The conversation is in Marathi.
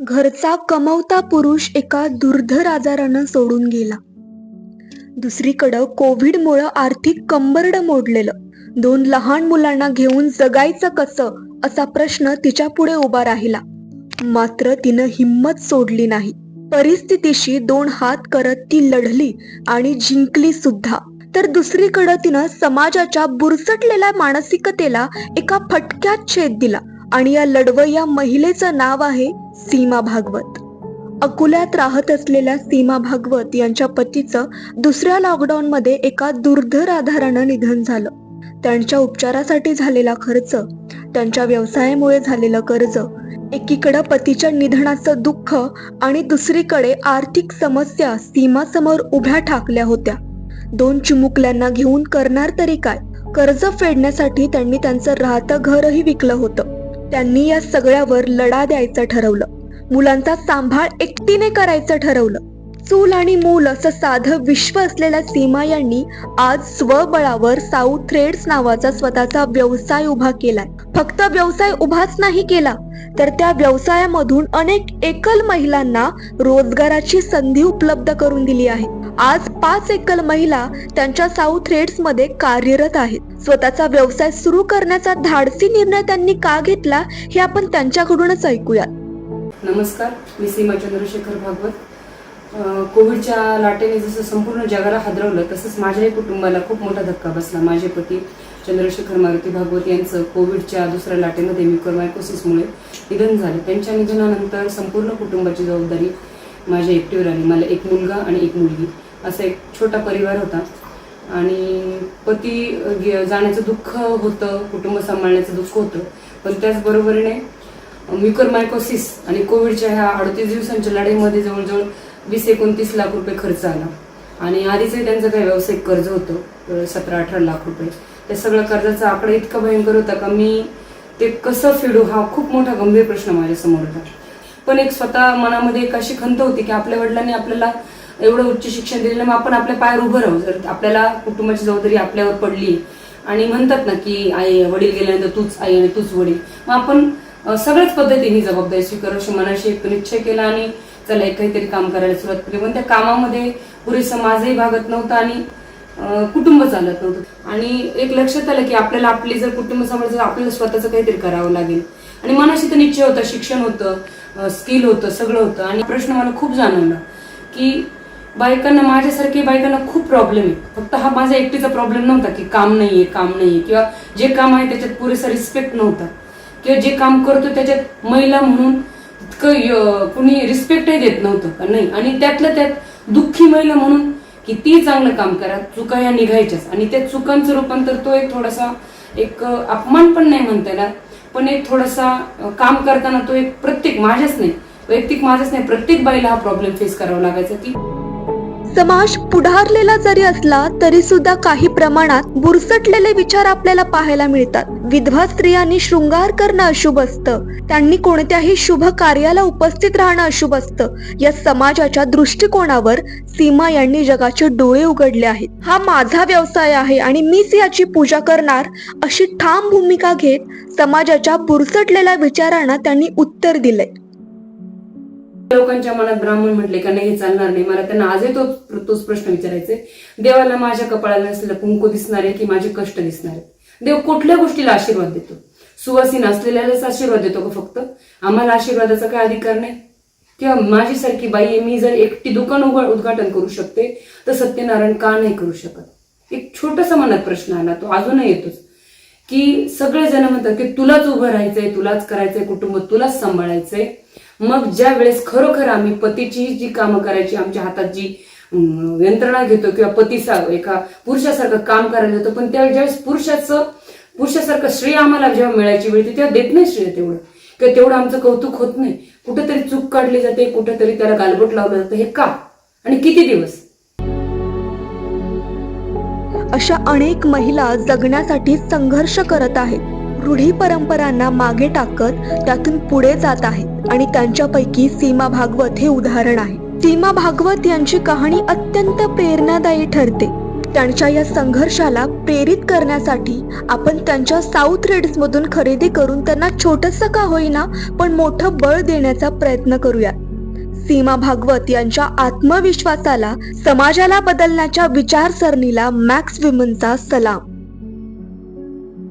घरचा कमवता पुरुष एका दुर्धर आजारानं सोडून गेला. दुसरीकडं कोविडमुळं आर्थिक कंबरड मोडलेलं. दोन लहान मुलांना घेऊन जगायचं कसं असा प्रश्न तिच्या पुढे उभा राहिला. मात्र तिनं हिंमत सोडली नाही. परिस्थितीशी दोन हात करत ती लढली आणि जिंकली सुद्धा. तर दुसरीकडं तिनं समाजाच्या बुरसटलेल्या मानसिकतेला एका फटक्यात छेद दिला. आणि या लढवय्या महिलेचं नाव आहे सीमा भागवत. अकोल्यात राहत असलेल्या सीमा भागवत यांच्या पतीचं दुसऱ्या लॉकडाऊन मध्ये एका दुर्धर आधारानं निधन झालं. त्यांच्या उपचारासाठी झालेला खर्च त्यांच्या व्यवसायामुळे झालेलं कर्ज एकीकडं पतीच्या निधनाचं दुःख आणि दुसरीकडे आर्थिक समस्या सीमासमोर उभ्या ठाकल्या होत्या. दोन चिमुकल्यांना घेऊन करणार तरी काय? कर्ज फेडण्यासाठी त्यांनी त्यांचं राहतं घरही विकलं होतं. त्यांनी या सगळ्यावर लढा द्यायचं ठरवलं. मुलांचा सांभाळ एकटीने करायचं ठरवलं. चूल आणि मूल असं साधं विश्व असलेल्या सीमा यांनी आज स्वबळावर साऊथ थ्रेड्स नावाचा स्वतःचा व्यवसाय उभा केलाय. फक्त व्यवसाय उभाच नाही केला तर त्या व्यवसायामधून अनेक एकल महिलांना रोजगाराची संधी उपलब्ध करून दिली आहे. आज पाच एकल महिला त्यांच्या साऊथ रेड्समध्ये कार्यरत आहेत. स्वतःचा व्यवसाय सुरू करण्याचा धाडसी निर्णय त्यांनी का घेतला हे आपण त्यांच्याकडूनच ऐकूयात. नमस्कार मी सीमा चंद्रशेखर भागवत. कोविडच्या लाटेने जसं संपूर्ण जगाला हादरवलं तसंच माझ्याही कुटुंबाला खूप मोठा धक्का बसला. माझे पती चंद्रशेखर मारुती भागवत यांचं कोविडच्या दुसऱ्या लाटेमध्ये म्युकरमायकोसिसमुळे निधन झालं. त्यांच्या निधनानंतर संपूर्ण कुटुंबाची जबाबदारी माझ्या एकटीवर आली. मला एक मुलगा आणि एक मुलगी असा एक छोटा परिवार होता. आणि पती गे- जाण्याचं दुःख होतं कुटुंब सांभाळण्याचं दुःख होतं. पण त्याचबरोबरीने म्युकरमायकोसिस आणि कोविडच्या ह्या अडतीस दिवसांच्या लढाईमध्ये जवळजवळ वीस एकोणतीस लाख रुपये खर्च आला. आणि आधीचही त्यांचं काही व्यावसायिक कर्ज होतं सतरा अठरा लाख रुपये. त्या सगळ्या कर्जाचा आकडा इतका भयंकर होता का मी ते कसं फेडू हा खूप मोठा गंभीर प्रश्न माझ्यासमोर होता. पण एक स्वतः मनामध्ये एक अशी खंत होती की आपल्या वडिलांनी आपल्याला एवढं उच्च शिक्षण दिलेलं मग आपण आपल्या पायावर उभं राहू. जर आपल्याला कुटुंबाची जबाबदारी आपल्यावर पडली आणि म्हणतात ना की आई वडील गेल्यानंतर तूच आई आणि तूच वडील मग आपण सगळ्याच पद्धतीने जबाबदारी स्वीकारू अशी मनाशी एक निश्चय केला आणि चला एक काहीतरी काम करायला सुरुवात केली. पण त्या कामामध्ये पुरेसं माझंही भागत नव्हतं आणि कुटुंब चालत नव्हतं. आणि एक लक्षात आलं की आपल्याला आपली जर कुटुंब सांभाळायचं तर आपल्याला स्वतःचं काहीतरी करावं लागेल. आणि मनाशी तर निश्चय होता शिक्षण होतं स्किल होतं सगळं होतं. आणि प्रश्न मला खूप जाणवला की बायकांना माझ्यासारखी बायकांना खूप प्रॉब्लेम आहे फक्त हा माझा एकटीचा प्रॉब्लेम नव्हता की काम नाहीये काम नाहीये. किंवा जे काम आहे त्याच्यात पुरेसा रिस्पेक्ट नव्हता. किंवा जे काम करतो त्याच्यात महिला म्हणून इतकं य- कुणी रिस्पेक्टही देत नव्हतं नाही? आणि त्यातलं त्यात दुःखी महिला म्हणून की ती चांगलं काम करा चुका या निघायच्याच. आणि त्या चुकांचं रूपांतर तो एक थोडासा एक अपमान पण नाही म्हणता येणार पण एक थोडासा काम करताना तो एक प्रत्येक माझ्याच नाही वैयक्तिक माझ्याच नाही प्रत्येक बाईला हा प्रॉब्लेम फेस करावा लागायचा. की समाज पुढारलेला जरी असला तरी सुद्धा काही प्रमाणात बुरसटलेले विचार आपल्याला पाहायला मिळतात. विधवा स्त्रियांनी शृंगार करणं अशुभ असतं. त्यांनी कोणत्याही शुभ कार्याला उपस्थित राहणं अशुभ असतं. या समाजाच्या दृष्टिकोनावर सीमा यांनी जगाचे डोळे उघडले आहेत. हा माझा व्यवसाय आहे आणि मीच याची पूजा करणार अशी ठाम भूमिका घेत समाजाच्या बुरसटलेल्या विचारांना त्यांनी उत्तर दिलंय. लोकांच्या मनात ब्राह्मण म्हटले का नाही हे चालणार नाही. मला त्यांना आजही तो तोच प्रश्न विचारायचे. देवाला माझ्या कपाळाला नसलेलं कुंकू दिसणार आहे की माझे कष्ट दिसणार आहे देव कुठल्या गोष्टीला आशीर्वाद देतो? सुवासीन असलेल्यालाच आशीर्वाद देतो का फक्त? आम्हाला आशीर्वादाचा काय अधिकार नाही? किंवा माझीसारखी बाई आहे मी जर एकटी दुकान उघड उद्घाटन करू शकते तर सत्यनारायण का नाही करू शकत? एक छोटासा मनात प्रश्न आला तो अजूनही येतोच. की सगळे जण म्हणतात की तुलाच उभं राहायचंय तुलाच करायचंय कुटुंब तुलाच सांभाळायचंय. मग ज्या वेळेस खरोखर आम्ही पतीची जी कामं करायची आमच्या हातात जी यंत्रणा घेतो किंवा पतीसा एका पुरुषासारखं काम करायला जातो पण त्या ज्यावेळेस पुरुषाचं पुरुषासारखं श्रेय आम्हाला जेव्हा मिळायची वेळ तेव्हा देत नाही श्रेय तेवढं. किंवा तेवढं आमचं कौतुक होत नाही. कुठेतरी चूक काढली जाते कुठेतरी त्याला गालबोट लावलं जातं. हे का? आणि किती दिवस? अशा अनेक महिला जगण्यासाठी संघर्ष करत आहेत. रूढी परंपरांना मागे टाकत त्यातून पुढे जात आहेत आणि त्यांच्यापैकी सीमा भागवत हे उदाहरण आहे. सीमा भागवत यांची कहाणी अत्यंत प्रेरणादायी ठरते. त्यांच्या या संघर्षाला प्रेरित करण्यासाठी आपण त्यांच्या साऊथ रेड्स मधून खरेदी करून त्यांना छोटस का होईना पण मोठं बळ देण्याचा प्रयत्न करूया सीमा भागवत यांच्या आत्मविश्वासाला समाजाला बदलण्याच्या विचारसरणीला मॅक्स विमनचा सलाम.